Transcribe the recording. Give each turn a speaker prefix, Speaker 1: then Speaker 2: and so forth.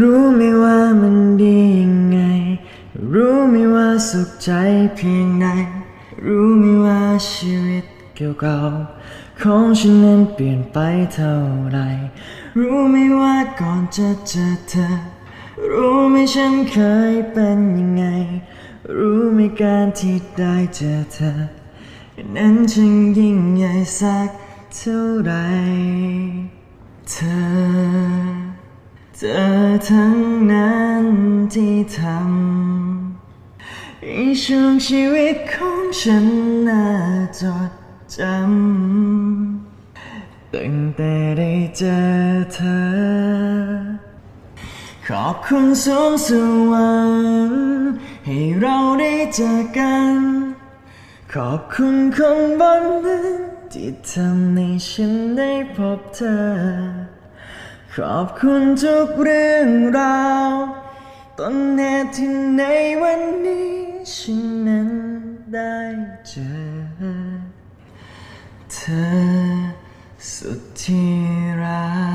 Speaker 1: รู้ไหมว่ามันดียังไง รู้ไหมว่าสุขใจเพียงไหนรู้ไหมว่าชีวิตเก่าๆของฉันนั้นเปลี่ยนไปเท่าไหรรู้ไหมว่าก่อนจะเจอเธอ รู้ไหมฉันเคยเป็นยังไง รู้ไหมการที่ได้เจอเธอ นั้นช่างยิ่งใหญ่สักเท่าไหร ทั้งนั้นที่ทำให้ช่วงชีวิตของฉันน่าจดจำตั้งแต่ได้เจอเธอ ขอบคุณสูงสวรรค์ให้เราได้เจอกัน ขอบคุณคนบนนั้นที่ทำให้ฉันได้พบเธอ ขอบคุณทุกเรื่องราวต้นเหตุที่ในวันนี้ฉันนั้นได้เจอเธอสุดที่รัก